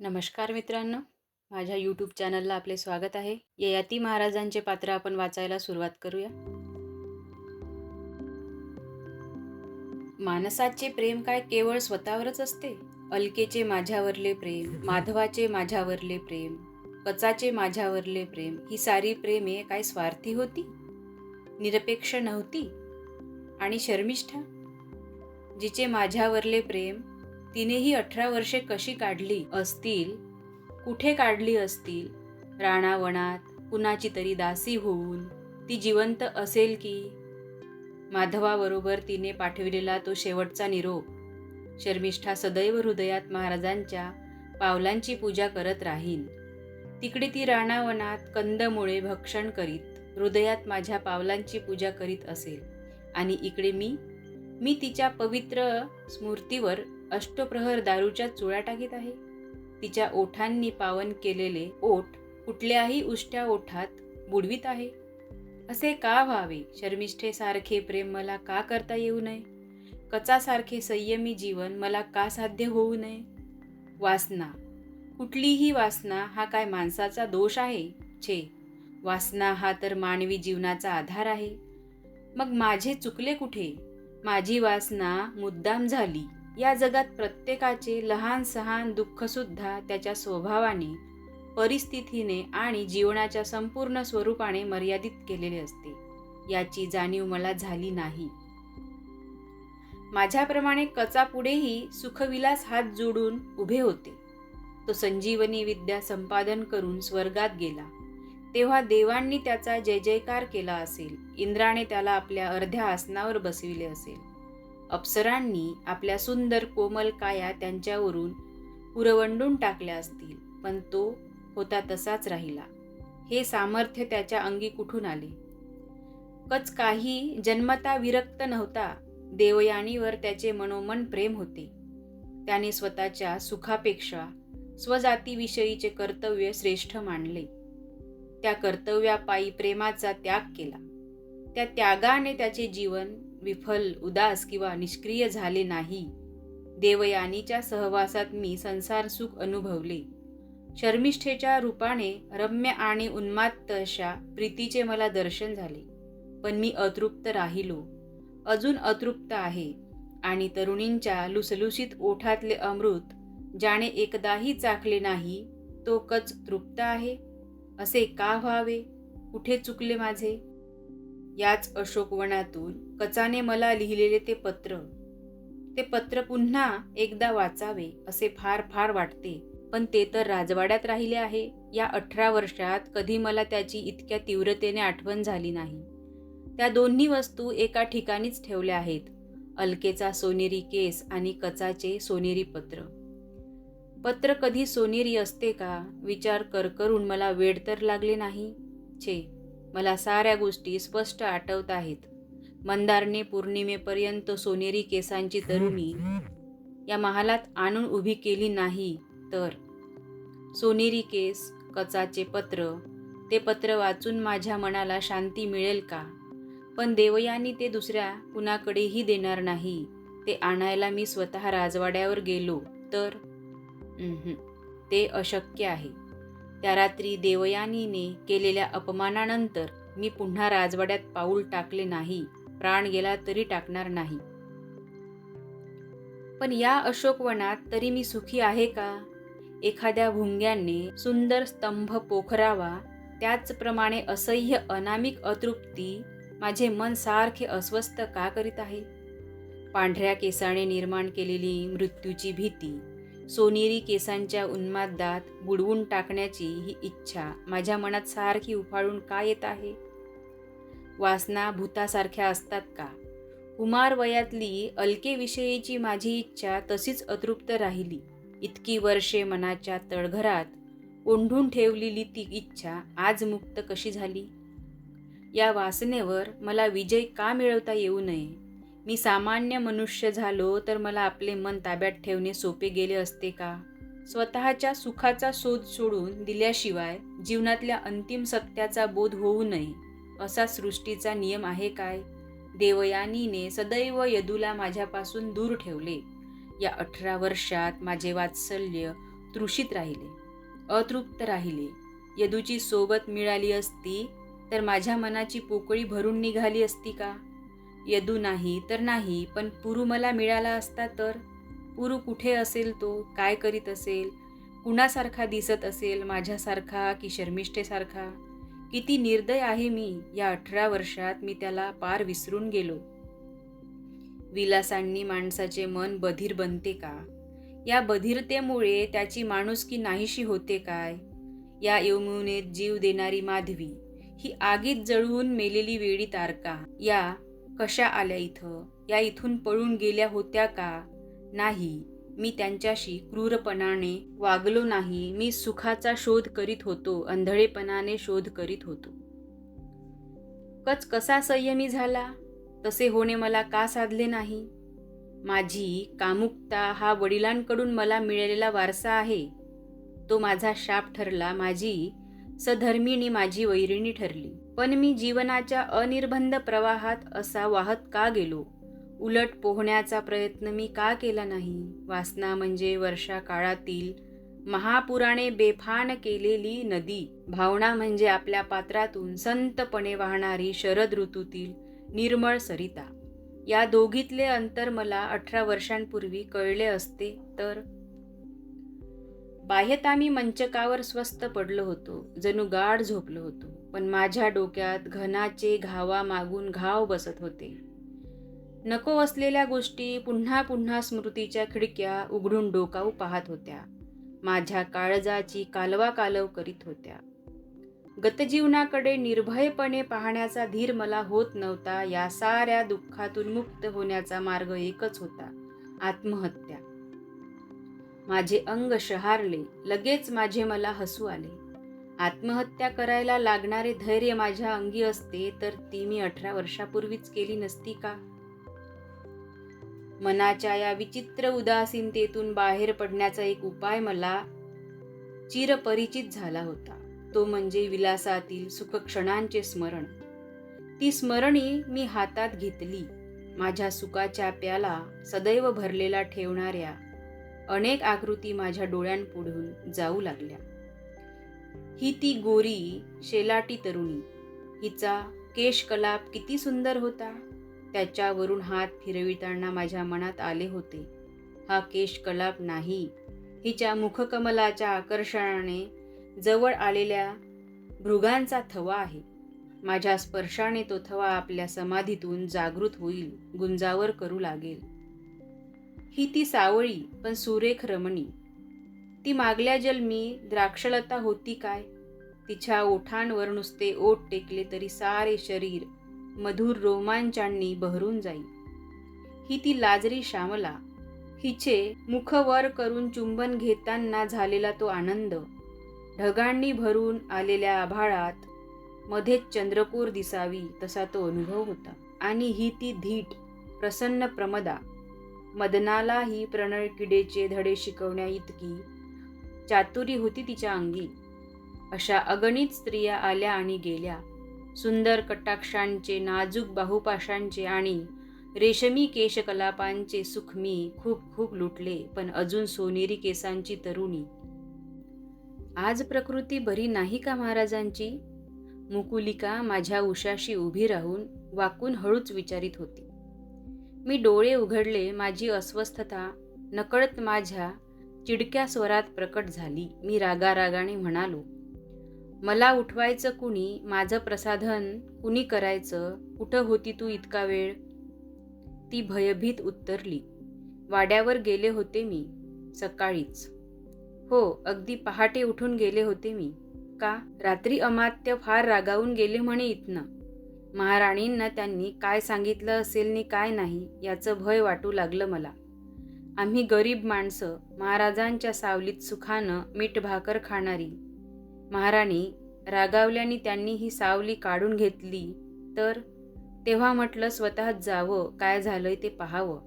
नमस्कार मित्रांनो. माझ्या यूट्यूब चॅनलला आपले स्वागत आहे. ययाती महाराजांचे पात्र आपण वाचायला सुरुवात करूया. मानसाचे प्रेम काय केवळ स्वतःवरच असते? अलकेचे माझ्यावरले प्रेम माधवाचे माझ्यावरले प्रेम कचाचे माझ्यावरले प्रेम ही सारी प्रेमे काय स्वार्थी होती? निरपेक्ष नव्हती? आणि शर्मिष्ठा? जिचे माझ्यावरले प्रेम तिनेही अठरा वर्षे कशी काढली असतील? कुठे काढली असतील? राणावनात कुणाची तरी दासी होऊन ती जिवंत असेल की? माधवाबरोबर तिने पाठविलेला तो शेवटचा निरोप. शर्मिष्ठा सदैव हृदयात महाराजांच्या पावलांची पूजा करत राहील तिकडे ती राणावनात कंदमुळे भक्षण करीत हृदयात माझ्या पावलांची पूजा करीत असेल. आणि इकडे मी मी तिच्या पवित्र स्मृतीवर अष्टप्रहर दारूच्या चुळ्या टाकीत आहे. तिच्या ओठांनी पावन केलेले ओठ कुठल्याही उष्ट्या ओठात बुडवीत आहे. असे का व्हावे? शर्मिष्ठेसारखे प्रेम मला का करता येऊ नये? कचासारखे संयमी जीवन मला का साध्य होऊ नये? वासना. कुठलीही वासना हा काय माणसाचा दोष आहे? छे. वासना हा तर मानवी जीवनाचा आधार आहे. मग माझे चुकले कुठे? माझी वासना मुद्दाम झाली. या जगात प्रत्येकाचे लहान सहान दुःखसुद्धा त्याच्या स्वभावाने परिस्थितीने आणि जीवनाच्या संपूर्ण स्वरूपाने मर्यादित केलेले असते. याची जाणीव मला झाली नाही. माझ्याप्रमाणे कचा पुढेही सुखविलास हात जोडून उभे होते. तो संजीवनी विद्या संपादन करून स्वर्गात गेला. तेव्हा देवांनी त्याचा जय जयकार केला असेल. इंद्राने त्याला आपल्या अर्ध्या आसनावर बसविले असेल. अप्सरांनी आपल्या सुंदर कोमल काया त्यांच्यावरून पुरवंडून टाकल्या असतील पण तो होता तसाच राहिला. हे सामर्थ्य त्याच्या अंगी कुठून आले? कच काही जन्मता विरक्त नव्हता देवयानीवर त्याचे मनोमन प्रेम होते. त्याने स्वतःच्या सुखापेक्षा स्वजातीविषयीचे कर्तव्य श्रेष्ठ मानले. त्या कर्तव्यापायी प्रेमाचा त्याग केला. त्या त्यागाने त्याचे जीवन विफल उदास किंवा निष्क्रिय झाले नाही. देवयानीच्या सहवासात मी संसार सुख अनुभवले. शर्मिष्ठेच्या रूपाने रम्य आणि उन्मात्त अशा प्रीतीचे मला दर्शन झाले. पण मी अतृप्त राहिलो. अजून अतृप्त आहे. आणि तरुणींच्या लुसलुसीत ओठातले अमृत ज्याने एकदाही चाकले नाही तो कच तृप्त आहे? असे का व्हावे? कुठे चुकले माझे? याच अशोकवनातून कचाने मला लिहिलेले ते पत्र. ते पत्र पुन्हा एकदा वाचावे असे फार फार वाटते. पण ते तर राजवाड्यात राहिले आहे. या अठरा वर्षात कधी मला त्याची इतक्या तीव्रतेने आठवण झाली नाही. त्या दोन्ही वस्तू एका ठिकाणीच ठेवल्या आहेत. अलकेचा सोनेरी केस आणि कचाचे सोनेरी पत्र. पत्र कधी सोनेरी असते का? विचार करकरून मला वेड तर लागले नाही? छे. मला साऱ्या गोष्टी स्पष्ट आठवत आहेत. मंदारने पौर्णिमेपर्यंत सोनेरी केसांची तरुणी या महालात आणून उभी केली नाही तर. सोनेरी केस कचाचे पत्र ते पत्र वाचून माझ्या मनाला शांती मिळेल का? पण देवयानी ते दुसऱ्या कुणाकडेही देणार नाही. ते आणायला मी स्वतः राजवाड्यावर गेलो तर? ते अशक्य आहे. त्या रात्री देवयानीने केलेल्या अपमानानंतर मी पुन्हा राजवाड्यात पाऊल टाकले नाही प्राण गेला तरी टाकणार नाही. पण या अशोकवनात तरी मी सुखी आहे का? एखाद्या भुंग्याने सुंदर स्तंभ पोखरावा त्याचप्रमाणे असह्य अनामिक अतृप्ती माझे मन सारखे अस्वस्थ का करीत आहे? पांढऱ्या केसाने निर्माण केलेली मृत्यूची भीती सोनेरी केसांच्या उन्मादात बुडवून टाकण्याची ही इच्छा माझ्या मनात सारखी उफाळून का येत आहे? वासना भूतासारख्या असतात का? कुमार वयातली अलकेविषयीची माझी इच्छा तशीच अतृप्त राहिली. इतकी वर्षे मनाच्या तळघरात ओंढून ठेवलेली ती इच्छा आज मुक्त कशी झाली? या वासनेवर मला विजय का मिळवता येऊ नये? मी सामान्य मनुष्य झालो तर मला आपले मन ताब्यात ठेवणे सोपे गेले असते का? स्वतःच्या सुखाचा शोध सोडून दिल्याशिवाय जीवनातल्या अंतिम सत्याचा बोध होऊ नये असा सृष्टीचा नियम आहे काय? देवयानीने सदैव यदूला माझ्यापासून दूर ठेवले. या अठरा वर्षात माझे वात्सल्य तृषित राहिले अतृप्त राहिले. यदूची सोबत मिळाली असती तर माझ्या मनाची पोकळी भरून निघाली असती का? यदू नाही तर नाही पण पुरू मला मिळाला असता तर? पुरू कुठे असेल तो? काय करीत असेल? कुणासारखा दिसत असेल? माझ्यासारखा की शर्मिष्ठेसारखा? किती निर्दय आहे मी. या अठरा वर्षात मी त्याला पार विसरून गेलो. विलासांनी माणसाचे मन बधीर बनते का? या बधिरतेमुळे त्याची माणुसकी नाहीशी होते काय? या यमुनेत जीव देणारी माधवी ही आगीत जळवून मेलेली वेळी तारका या कशा आल्या इथं? या इथून पळून गेल्या होत्या का? नाही मी त्यांच्याशी क्रूरपणाने वागलो नाही. मी सुखाचा शोध करीत होतो अंधळेपणाने शोध करीत होतो. कच कसा संयमी झाला? तसे होणे मला का साधले नाही? माझी कामुकता हा वडिलांकडून मला मिळालेला वारसा आहे. तो माझा शाप ठरला. माझी सधर्मिणी माझी वैरिणी ठरली. पण मी जीवनाच्या अनिर्बंध प्रवाहात असा वाहत का गेलो? उलट पोहण्याचा प्रयत्न मी का केला नाही? वासना म्हणजे वर्षा काळातील महापुराणे बेफान केलेली नदी. भावना म्हणजे आपल्या पात्रातून संतपणे वाहणारी शरद ऋतूतील निर्मळ सरिता. या दोघीतले अंतर मला अठरा वर्षांपूर्वी कळले असते तर बाह्यता मी मंचकावर स्वस्त पडलो होतो जणू गाढ झोपलो होतो. पण माझ्या डोक्यात घनाचे घावा मागून घाव बसत होते. नको असलेल्या गोष्टी पुन्हा पुन्हा स्मृतीच्या खिडक्या उघडून डोकाऊ पाहत होत्या. माझ्या काळजाची कालवा कालव करीत होत्या. गतजीवनाकडे निर्भयपणे पाहण्याचा धीर मला होत नव्हता या साऱ्या दुःखातून मुक्त होण्याचा मार्ग एकच होता आत्महत्या. माझे अंग शहारले लगेच माझे मला हसू आले. आत्महत्या करायला लागणारे धैर्य माझ्या अंगी असते तर ती मी अठरा वर्षापूर्वीच केली नसती का? मनाच्या या विचित्र उदासीनतेतून बाहेर पडण्याचा एक उपाय मला चिरपरिचित झाला होता. तो म्हणजे विलासातील सुखक्षणांचे स्मरण. ती स्मरणी मी हातात घेतली. माझ्या सुखाच्या प्याला सदैव भरलेला ठेवणाऱ्या अनेक आकृती माझ्या डोळ्यांपुढून जाऊ लागल्या. ही ती गोरी शेलाटी तरुणी. हिचा केशकलाप किती सुंदर होता. त्याच्यावरून हात फिरविताना माझ्या मनात आले होते. हा केशकलाप नाही. हिच्या मुखकमलाच्या आकर्षणाने जवळ आलेल्या भृगांचा थवा आहे. माझ्या स्पर्शाने तो थवा आपल्या समाधीतून जागृत होईल गुंजावर करू लागेल. ही ती सावळी पण सुरेख रमणी. ती मागल्या जन्मी द्राक्षलता होती काय? तिच्या ओठांवर नुसते ओठ टेकले तरी सारे शरीर मधुर रोमांचांनी बहरून जाई. ही ती लाजरी श्यामला. हिचे मुख वर करून चुंबन घेताना झालेला तो आनंद. ढगांनी भरून आलेल्या आभाळात मध्येच चंद्रकोर दिसावी तसा तो अनुभव होता. आणि ही ती धीट प्रसन्न प्रमदा. मदनाला ही किडेचे धडे शिकवण्या इतकी चातुरी होती तिच्या अंगी. अशा अगणित स्त्रिया आल्या आणि गेल्या. सुंदर कटाक्षांचे नाजूक बाहुपाशांचे आणि रेशमी केशकलापांचे सुख मी खूप खूप लुटले पण अजून सोनेरी केसांची तरुणी. आज प्रकृती बरी नाही का महाराजांची? मुकुलिका माझ्या उशाशी उभी राहून वाकून हळूच विचारित होती. मी डोळे उघडले माझी अस्वस्थता नकळत माझ्या चिडक्या स्वरात प्रकट झाली. मी रागारागाने म्हणालो मला उठवायचं कुणी? माझं प्रसाधन कुणी करायचं? कुठं होती तू इतका वेळ? ती भयभीत उत्तरली वाड्यावर गेले होते मी सकाळीच. हो अगदी पहाटे उठून गेले होते मी. का? रात्री अमात्य फार रागावून गेले म्हणे इथनं. महाराणींना त्यांनी काय सांगितलं असेल नि काय नाही याचं भय वाटू लागलं मला. आम्ही गरीब माणसं महाराजांच्या सावलीत सुखानं मीठ भाकर खाणारी. महाराणी रागावल्याने त्यांनी ही सावली काढून घेतली तर तेव्हा म्हटलं स्वतःच जावं काय झालंय ते पाहावं.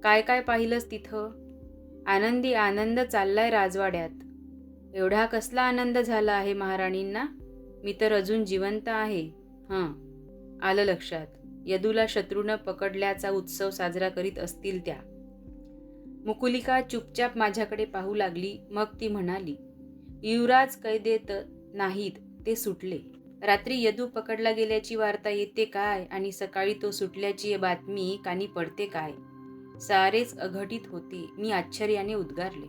काय काय पाहिलंच तिथं? आनंदी आनंद चाललाय राजवाड्यात. एवढा कसला आनंद झाला आहे महाराणींना? मी तर अजून जिवंत आहे. हां. आलं लक्षात. यदूला शत्रूनं पकडल्याचा उत्सव साजरा करीत असतील त्या. मुकुलिका चुपचाप माझ्याकडे पाहू लागली. मग ती म्हणाली युवराज कैदेत नाहीत ते सुटले. रात्री यदू पकडला गेल्याची वार्ता येते काय आणि सकाळी तो सुटल्याची बातमी कानी पडते काय? सारेच अघटित होते मी आश्चर्याने उद्गारले.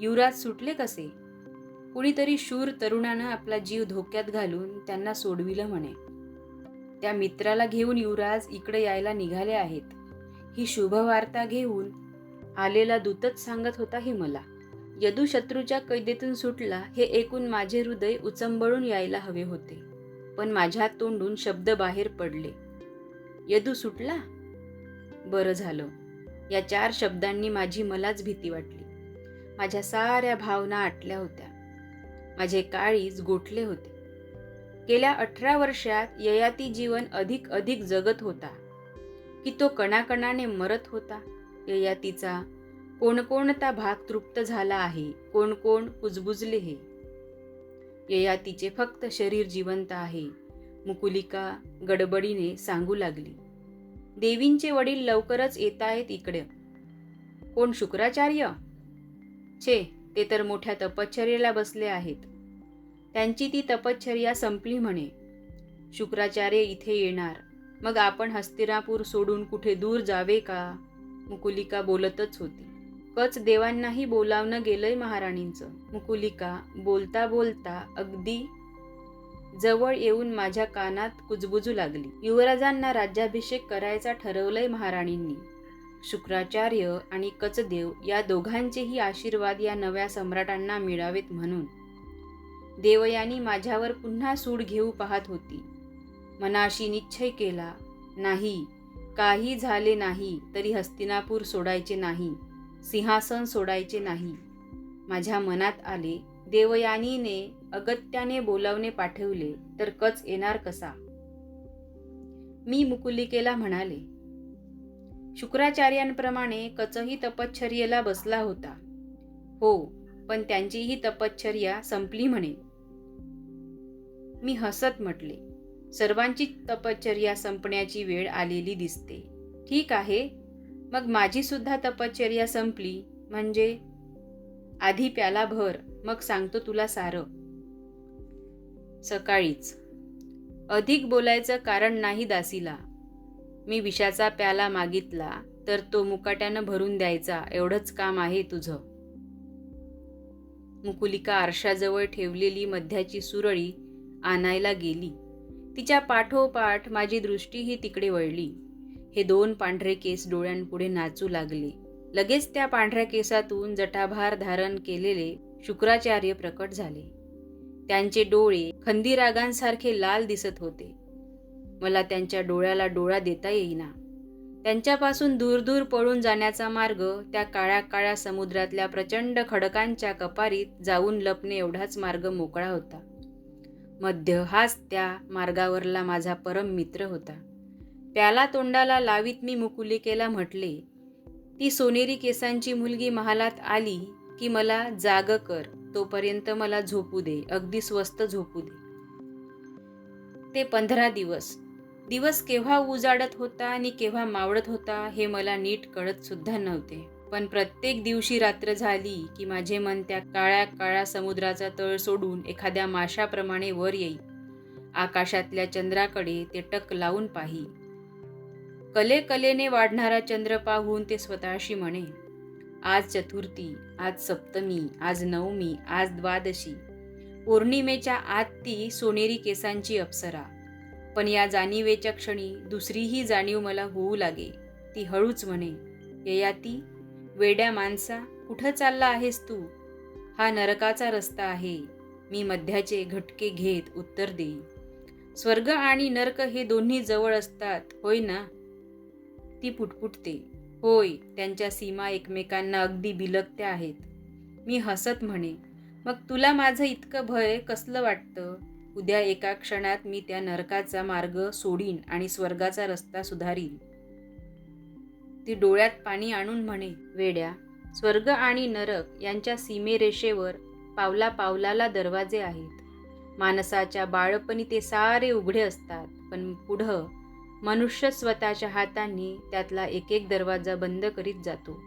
युवराज सुटले कसे? कुणीतरी शूर तरुणानं आपला जीव धोक्यात घालून त्यांना सोडविलं म्हणे. त्या मित्राला घेऊन युवराज इकडे यायला निघाले आहेत. ही शुभवार्ता घेऊन आलेला दूतच सांगत होता हे मला. यदू शत्रूच्या कैदेतून सुटला हे ऐकून माझे हृदय उचंबळून यायला हवे होते. पण माझ्या तोंडून शब्द बाहेर पडले. यदू सुटला? बरं झालं. या चार शब्दांनी माझी मलाच भीती वाटली. माझ्या साऱ्या भावना आटल्या होत्या. माझे काळीज गोठले होते. गेल्या अठरा वर्षात ययाती जीवन अधिक अधिक जगत होता. की तो कणाकणाने मरत होता? ययातीचा. कोणकोणता भाग तृप्त झाला आहे कोण कोण कुजबुजले हे? ययातीचे फक्त शरीर जिवंत आहे मुकुलिका गडबडीने सांगू लागली. देवींचे वडील लवकरच येत आहेत इकडे. कोण शुक्राचार्य? छे ते तर मोठ्या तपश्चर्याला बसले आहेत. त्यांची ती तपश्चर्या संपली म्हणे. शुक्राचार्य इथे येणार. मग आपण हस्तिनापूर सोडून कुठे दूर जावे का? मुकुलिका बोलतच होती. कच देवांनाही बोलावणं गेलंय महाराणींचं. मुकुलिका बोलता बोलता अगदी जवळ येऊन माझ्या कानात कुजबुजू लागली. युवराजांना राज्याभिषेक करायचा ठरवलंय महाराणींनी. शुक्राचार्य आणि कचदेव या दोघांचेही आशीर्वाद या नव्या सम्राटांना मिळावेत म्हणून. देवयानी माझ्यावर पुन्हा सूड घेऊ पाहत होती. मनाशी निश्चय केला नाही काही झाले नाही तरी हस्तिनापूर सोडायचे नाही सिंहासन सोडायचे नाही. माझ्या मनात आले देवयानीने अगत्याने बोलावणे पाठवले तर कच येणार कसा? मी मुकुलिकेला म्हणाले शुक्राचार्यांप्रमाणे कचही तपश्चर्येला बसला होता. हो पण त्यांचीही तपश्चर्या संपली म्हणे. मी हसत म्हटले सर्वांची तपश्चर्या संपण्याची वेळ आलेली दिसते. ठीक आहे. मग माझीसुद्धा तपश्चर्या संपली. म्हणजे? आधी प्याला भर मग सांगतो तुला सारं. सकाळीच. अधिक बोलायचं कारण नाही दासीला. मी विषाचा प्याला मागितला तर तो मुकाट्यानं भरून द्यायचा एवढंच काम आहे तुझं. मुकुलिका आरशाजवळ ठेवलेली मध्याची सुरळी आणायला गेली. तिच्या पाठोपाठ माझी दृष्टीही तिकडे वळली. हे दोन पांढरे केस डोळ्यांपुढे नाचू लागले. लगेच त्या पांढऱ्या केसातून जटाभार धारण केलेले शुक्राचार्य प्रकट झाले. त्यांचे डोळे खंदीरागांसारखे लाल दिसत होते. मला त्यांच्या डोळ्याला डोळा देता येईना. त्यांच्यापासून दूर दूर पळून जाण्याचा मार्ग त्या काळ्या काळ्या समुद्रातल्या प्रचंड खडकांच्या कपारीत जाऊन लपणे एवढाच मार्ग मोकळा होता. मध्य हाच त्या मार्गावरला माझा परम मित्र होता. प्याला तोंडाला लावीत मी मुकुलिकेला म्हटले ती सोनेरी केसांची मुलगी महालात आली की मला जाग कर तोपर्यंत मला झोपू दे अगदी स्वस्त झोपू दे. ते पंधरा दिवस. दिवस केव्हा उजाडत होता आणि केव्हा मावळत होता हे मला नीट कळत सुद्धा नव्हते. पण प्रत्येक दिवशी रात्र झाली की माझे मन त्या काळ्या काळ्या समुद्राचा तळ सोडून एखाद्या माशाप्रमाणे वर येई. आकाशातल्या चंद्राकडे ते टक लावून पाही. कले कलेने वाढणारा चंद्र पाहून ते स्वतःशी म्हणे आज चतुर्थी आज सप्तमी आज नवमी आज द्वादशी. पौर्णिमेच्या आत ती सोनेरी केसांची अप्सरा. पण या जाणीवेच्या क्षणी दुसरीही जाणीव मला होऊ लागे. ती हळूच म्हणे ययाती वेड्या माणसा कुठं चालला आहेस तू? हा नरकाचा रस्ता आहे. मी मध्याचे घटके घेत उत्तर देई स्वर्ग आणि नरक हे दोन्ही जवळ असतात होय ना? ती पुटपुटते. होय त्यांच्या सीमा एकमेकांना अगदी बिलगत्या आहेत. मी हसत म्हणे मग तुला माझं इतकं भय कसलं वाटतं? उद्या एका क्षणात मी त्या नरकाचा मार्ग सोडीन आणि स्वर्गाचा रस्ता सुधारीन. ती डोळ्यात पाणी आणून म्हणे वेड्या स्वर्ग आणि नरक यांच्या सीमेरेषेवर पावला पावलाला दरवाजे आहेत. माणसाच्या बाळपणी ते सारे उघडे असतात पण पुढं मनुष्य स्वतःच्या हातांनी त्यातला एक एक दरवाजा बंद करीत जातो.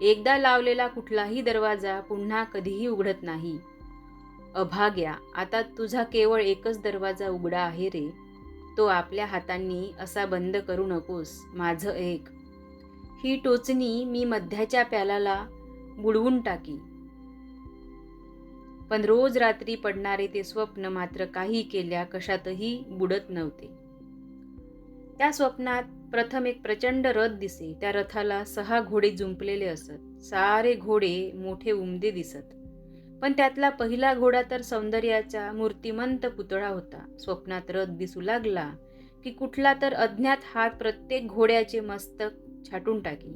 एकदा लावलेला कुठलाही दरवाजा पुन्हा कधीही उघडत नाही. अभाग्या आता तुझा केवळ एकच दरवाजा उघडा आहे रे. तो आपल्या हातांनी असा बंद करू नकोस माझं एक ही टोचणी मी मध्याच्या प्यालाला बुडवून टाकी. पण रोज रात्री पडणारे ते स्वप्न मात्र काही केल्या कशातही बुडत नव्हते. त्या स्वप्नात प्रथम एक प्रचंड रथ दिसे त्या रथाला सहा घोडे जुंपलेले असत. सारे घोडे मोठे उमदे दिसत. पण त्यातला पहिला घोडा तर सौंदर्याचा मूर्तिमंत पुतळा होता. स्वप्नात रथ दिसू लागला की कुठला तर अज्ञात हात प्रत्येक घोड्याचे मस्तक छाटून टाकी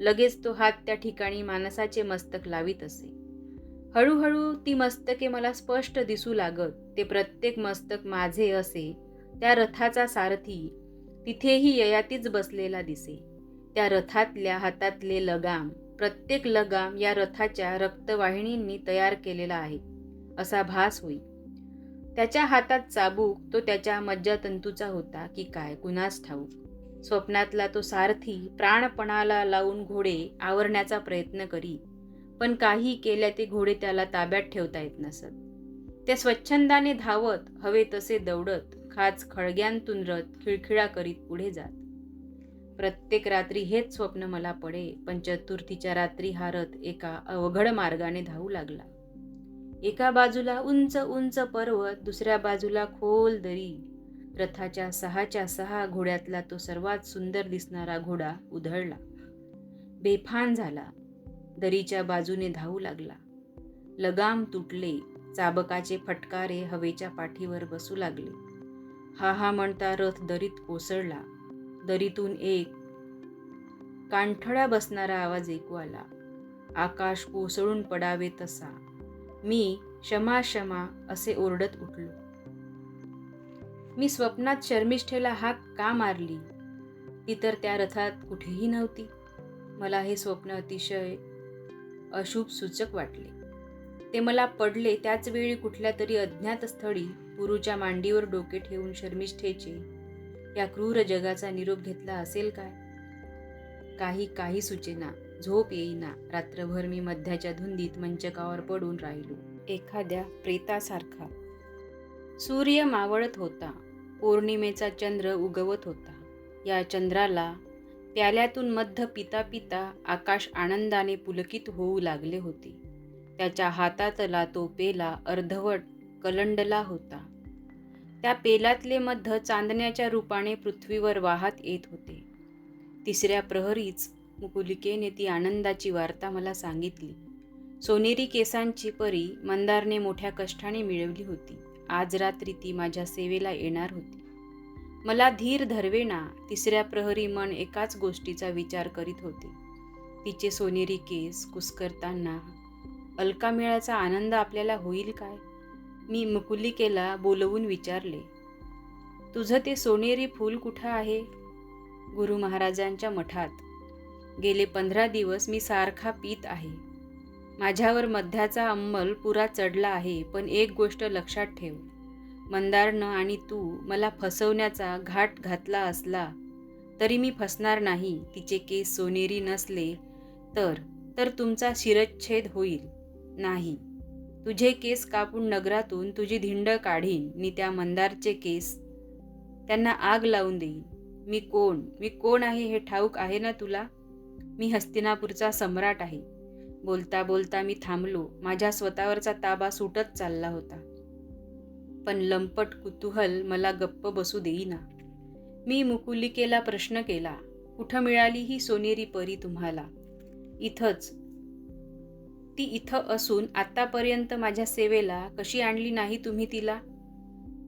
लगेच तो हात त्या ठिकाणी माणसाचे मस्तक लावित असे. हळूहळू ती मस्तके मला स्पष्ट दिसू लागत ते प्रत्येक मस्तक माझे असे त्या रथाचा सारथी तिथेही ययातीच बसलेला दिसे. त्या रथातल्या हातातले लगाम प्रत्येक लगाम या रथाच्या रक्तवाहिनींनी तयार केलेला आहे असा भास होई. त्याच्या हातात चाबूक तो त्याच्या मज्जातंतूचा होता की काय कुणास ठाऊक. स्वप्नातला तो सारथी प्राणपणाला लावून घोडे आवरण्याचा प्रयत्न करी पण काही केल्या ते घोडे त्याला ताब्यात ठेवता येत नसत. ते स्वच्छंदाने धावत हवे तसे दौडत खाच खळग्यांतून रथ खिळखिळा करीत पुढे जात. प्रत्येक रात्री हेच स्वप्न मला पडे पण चतुर्थीच्या रात्री हा रथ एका अवघड मार्गाने धावू लागला. एका बाजूला उंच उंच पर्वत दुसऱ्या बाजूला खोल दरी रथाच्या सहाच्या सहा घोड्यातला तो सर्वात सुंदर दिसणारा घोडा उधळला. बेफान झाला. दरीच्या बाजूने धावू लागला. लगाम तुटले. चाबकाचे फटकारे हवेच्या पाठीवर बसू लागले. हा हा म्हणता रथ दरीत कोसळला. दरीतून एक कांठळा बसणारा आवाज ऐकू आला. आकाश कोसळून पडावे तसा. मी क्षमा क्षमा असे ओरडत उठलो. मी स्वप्नात शर्मिष्ठेला हाक का मारली? ती तर त्या रथात कुठेही नव्हती. मला हे स्वप्न अतिशय अशुभ सूचक वाटले. ते मला पडले त्याच वेळी कुठल्या तरी अज्ञात स्थळी गुरुच्या मांडीवर डोके ठेवून शर्मिष्ठेचे या क्रूर जगाचा निरोप घेतला असेल काय? काही काही सुचेना. झोप येईना. रात्रभर मी मध्याच्या धुंदीत मंचकावर पडून राहिलो. एखाद्या प्रेतासारखा सूर्य मावळत होता. पौर्णिमेचा चंद्र उगवत होता. या चंद्राला प्याल्यातून मध्य पिता पिता आकाश आनंदाने पुलकित होऊ लागले होते. त्याच्या हातातला तो पेला अर्धवट कलंडला होता. त्या पेलातले मध्य चांदण्याच्या रूपाने पृथ्वीवर वाहत येत होते. तिसऱ्या प्रहरीच मुकुलिकेने ती आनंदाची वार्ता मला सांगितली. सोनेरी केसांची परी मंदारने मोठ्या कष्टाने मिळवली होती. आज रात्री ती माझ्या सेवेला येणार होती. मला धीर धरवेना तिसऱ्या प्रहरी मन एकाच गोष्टीचा विचार करीत होते. तिचे सोनेरी केस कुसकरताना अलकामेळाचा आनंद आपल्याला होईल काय? मी मुकुलिकेला बोलवून विचारले तुझं ते सोनेरी फूल कुठं आहे? गुरु महाराजांच्या मठात. गेले पंधरा दिवस मी सारखा पीत आहे. माझ्यावर मध्याचा अंमल पुरा चढला आहे पण एक गोष्ट लक्षात ठेव. मंदारनं आणि तू मला फसवण्याचा घाट घातला असला तरी मी फसणार नाही तिचे केस सोनेरी नसले तर तर तुमचा शिरच्छेद होईल. नाही. तुझे केस कापून नगरातून तुझी धिंड काढीन मी त्या मंदारचे केस त्यांना आग लावून देईन. मी कोण? मी कोण आहे हे ठाऊक आहे ना तुला? मी हस्तिनापूरचा सम्राट आहे. बोलता बोलता मी थांबलो. माझ्या स्वतःवरचा ताबा सुटत चालला होता. पण लंपट कुतूहल मला गप्प बसू देईना. मी मुकुलिकेला प्रश्न केला कुठं मिळाली ही सोनेरी परी तुम्हाला? इथंच. ती इथं असून आत्तापर्यंत माझ्या सेवेला कशी आणली नाही तुम्ही तिला?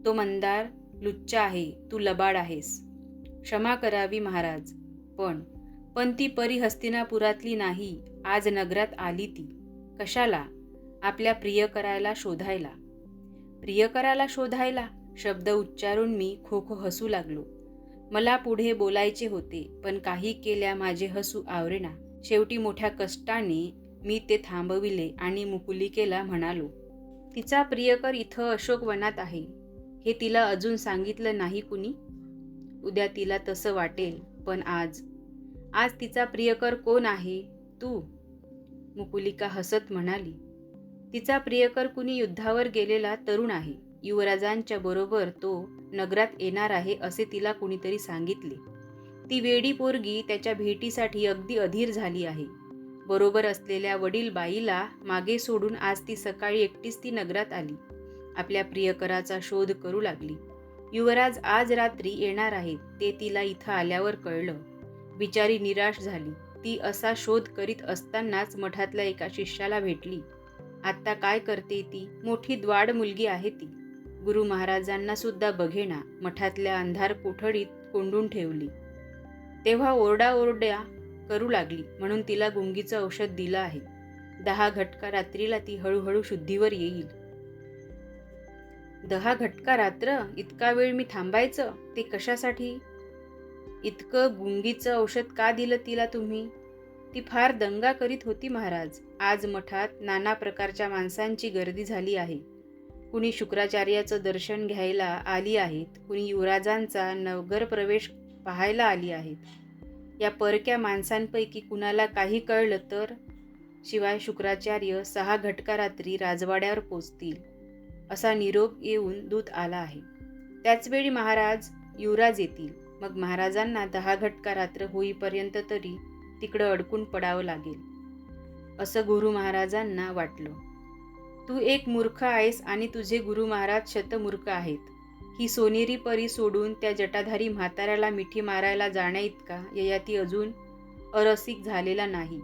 तो मंदार लुच्चा आहे. तू लबाड आहेस. क्षमा करावी महाराज. पण पण ती परी हस्तिनापुरातली नाही आज नगरात आली ती. कशाला? आपल्या प्रियकराला शोधायला. प्रियकराला शोधायला? शब्द उच्चारून मी खो खो हसू लागलो. मला पुढे बोलायचे होते पण काही केल्या माझे हसू आवरेना. शेवटी मोठ्या कष्टाने मी ते थांबविले आणि मुकुलिकेला म्हणालो तिचा प्रियकर इथं अशोकवनात आहे. हे तिला अजून सांगितलं नाही कुणी? उद्या तिला तसं वाटेल पण आज आज तिचा प्रियकर कोण आहे? तू. मुकुलिका हसत म्हणाली. तिचा प्रियकर कुणी युद्धावर गेलेला तरुण आहे. युवराजांच्या बरोबर तो नगरात येणार आहे असे तिला कुणीतरी सांगितले. ती वेडी पोरगी त्याच्या भेटीसाठी अगदी अधीर झाली आहे. बरोबर असलेल्या वडील बाईला मागे सोडून आज ती सकाळी एकटीच ती नगरात आली. आपल्या प्रियकराचा शोध करू लागली. युवराज आज रात्री येणार आहेत ते तिला इथं आल्यावर कळलं. बिचारी निराश झाली. ती असा शोध करीत असतानाच मठातल्या एका शिष्याला भेटली. आत्ता काय करते ती? मोठी द्वाड मुलगी आहे ती गुरु महाराजांना सुद्धा बघेना मठातल्या अंधार कोठडीत कोंडून ठेवली. तेव्हा ओरडाओरड्या करू लागली म्हणून तिला गुंगीचं औषध दिलं आहे. दहा घटका रात्रीला ती हळूहळू शुद्धीवर येईल. दहा घटका रात्र? इतका वेळ मी थांबायचं? ते कशासाठी? इतकं गुंगीचं औषध का दिलं तिला तुम्ही? ती फार दंगा करीत होती महाराज. आज मठात नाना प्रकारच्या माणसांची गर्दी झाली आहे. कुणी शुक्राचार्याचं दर्शन घ्यायला आली आहेत कुणी युवराजांचा नवगर प्रवेश पाहायला आली आहेत. या परक्या माणसांपैकी कुणाला काही कळलं तर? शिवाय शुक्राचार्य सहा घटका रात्री राजवाड्यावर पोचतील असा निरोप येऊन दूत आला आहे. त्याचवेळी महाराज युवराज येतील. मग महाराजांना दहा घटका रात्र होईपर्यंत तरी तिकडं अडकून पडावं लागेल. असं गुरु महाराजांना वाटलं. तू एक मूर्ख आहेस आणि तुझे गुरु महाराज शतमूर्ख आहेत. ही सोनेरी परी सोडून त्या जटाधारी म्हाताऱ्याला मिठी मारायला जाण्या इतका ययाती अजून अरसिक झालेला नाही.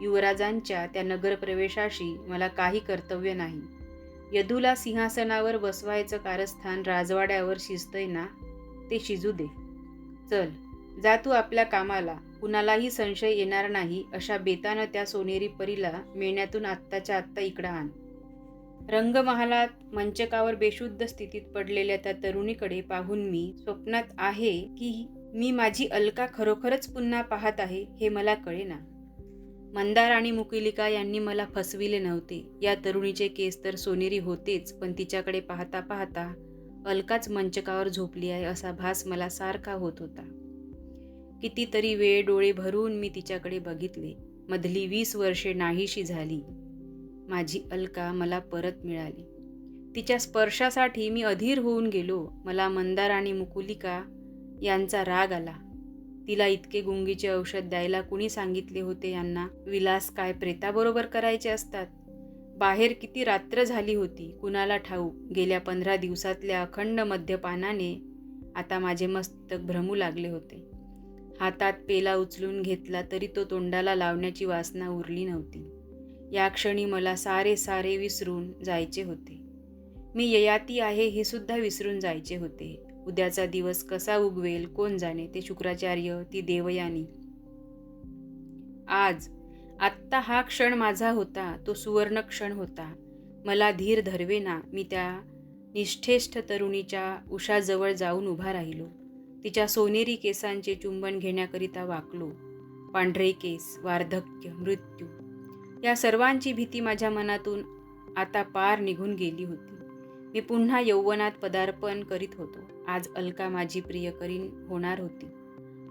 युवराजांच्या त्या नगरप्रवेशाशी मला काही कर्तव्य नाही. यदूला सिंहासनावर बसवायचं कारस्थान राजवाड्यावर शिजतंय ना ते शिजू दे. चल जा तू आपल्या कामाला. कुणालाही संशय येणार नाही अशा बेतानं त्या सोनेरी परीला मेण्यातून आत्ताच्या आत्ता इकडं आण. रंगमहालात मंचकावर बेशुद्ध स्थितीत पडलेल्या त्या तरुणीकडे पाहून मी स्वप्नात आहे की मी माझी अलका खरोखरच पुन्हा पाहत आहे हे मला कळेना. मंदार आणि मुकिलिका यांनी मला फसविले नव्हते. या तरुणीचे केस तर सोनेरी होतेच पण तिच्याकडे पाहता पाहता अलकाच मंचकावर झोपली आहे असा भास मला सारखा होत होता. कितीतरी वेळ डोळे भरून मी तिच्याकडे बघितले. मधली वीस वर्षे नाहीशी झाली. माझी अलका मला परत मिळाली. तिच्या स्पर्शासाठी मी अधीर होऊन गेलो. मला मंदार आणि मुकुलिका यांचा राग आला. तिला इतके गुंगीचे औषध द्यायला कुणी सांगितले होते यांना? विलास काय प्रेताबरोबर करायचे असतात? बाहेर किती रात्र झाली होती कुणाला ठाऊक? गेल्या पंधरा दिवसातल्या अखंड मद्यपानाने आता माझे मस्तक भ्रमू लागले होते. हातात पेला उचलून घेतला तरी तो तोंडाला लावण्याची वासना उरली नव्हती. या क्षणी मला सारे सारे विसरून जायचे होते. मी ययाती आहे हे सुद्धा विसरून जायचे होते. उद्याचा दिवस कसा उगवेल कोण जाणे ते शुक्राचार्य ती देवयानी. आज आत्ता हा क्षण माझा होता तो सुवर्ण क्षण होता. मला धीर धरवेना मी त्या निष्ठेष्ठ तरुणीच्या उषाजवळ जाऊन उभा राहिलो. तिच्या सोनेरी केसांचे चुंबन घेण्याकरिता वाकलो. पांढरे केस वार्धक्य मृत्यू. या सर्वांची भीती माझ्या मनातून आता पार निघून गेली होती. मी पुन्हा यौवनात पदार्पण करीत होतो. आज अलका माझी प्रियकरीन होणार होती.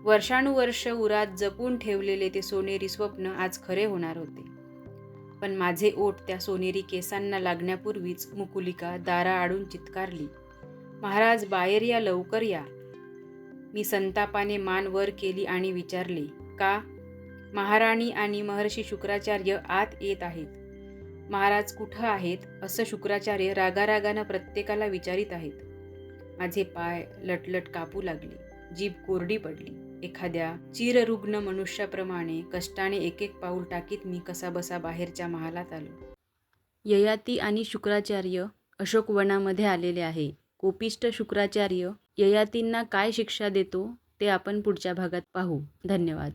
वर्षानुवर्ष उरात जपून ठेवलेले ते सोनेरी स्वप्न आज खरे होणार होते. पण माझे ओठ त्या सोनेरी केसांना लागण्यापूर्वीच मुकुलिका दारा आडून चित्कारली महाराज बाहेर या लवकर या. मी संतापाने मान वर केली आणि विचारले का? महाराणी आणि महर्षी शुक्राचार्य आत येत आहेत. महाराज कुठं आहेत? असं शुक्राचार्य रागारागानं प्रत्येकाला विचारित आहेत. माझे पाय लटलट कापू लागले जीभ कोरडी पडली. एखाद्या चिररुग्ण मनुष्याप्रमाणे कष्टाने एक एक पाऊल टाकीत मी कसाबसा बाहेरच्या महालात आलो. ययाती आणि शुक्राचार्य अशोक वनामध्ये आलेले आहे. कोपिष्ट शुक्राचार्य ययातींना काय शिक्षा देतो ते आपण पुढच्या भागात पाहू. धन्यवाद.